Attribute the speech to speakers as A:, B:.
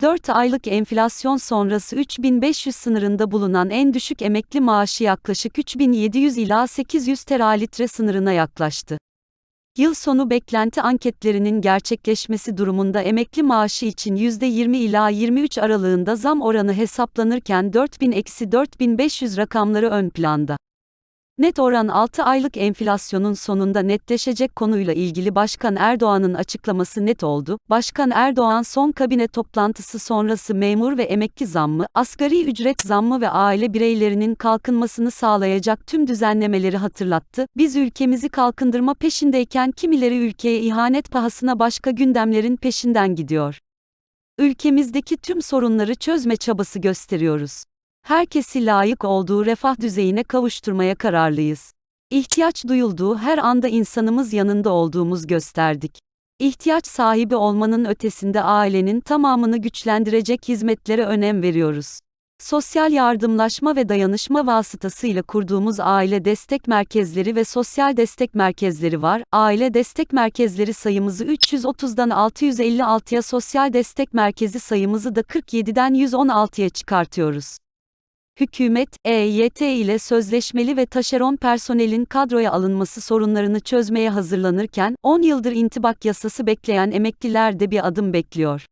A: 4 aylık enflasyon sonrası 3500 sınırında bulunan en düşük emekli maaşı yaklaşık 3700 ila 800 teralitre sınırına yaklaştı. Yıl sonu beklenti anketlerinin gerçekleşmesi durumunda emekli maaşı için %20 ila 23 aralığında zam oranı hesaplanırken 4000-4500 rakamları ön planda. Net oran 6 aylık enflasyonun sonunda netleşecek konuyla ilgili Başkan Erdoğan'ın açıklaması net oldu. Başkan Erdoğan son kabine toplantısı sonrası memur ve emekli zammı, asgari ücret zammı ve aile bireylerinin kalkınmasını sağlayacak tüm düzenlemeleri hatırlattı. Biz ülkemizi kalkındırma peşindeyken kimileri ülkeye ihanet pahasına başka gündemlerin peşinden gidiyor. Ülkemizdeki tüm sorunları çözme çabası gösteriyoruz. Herkesi layık olduğu refah düzeyine kavuşturmaya kararlıyız. İhtiyaç duyulduğu her anda insanımız yanında olduğumuz gösterdik. İhtiyaç sahibi olmanın ötesinde ailenin tamamını güçlendirecek hizmetlere önem veriyoruz. Sosyal yardımlaşma ve dayanışma vasıtasıyla kurduğumuz aile destek merkezleri ve sosyal destek merkezleri var. Aile destek merkezleri sayımızı 330'dan 656'ya, sosyal destek merkezi sayımızı da 47'den 116'ya çıkartıyoruz. Hükümet, EYT ile sözleşmeli ve taşeron personelin kadroya alınması sorunlarını çözmeye hazırlanırken, 10 yıldır intibak yasası bekleyen emekliler de bir adım bekliyor.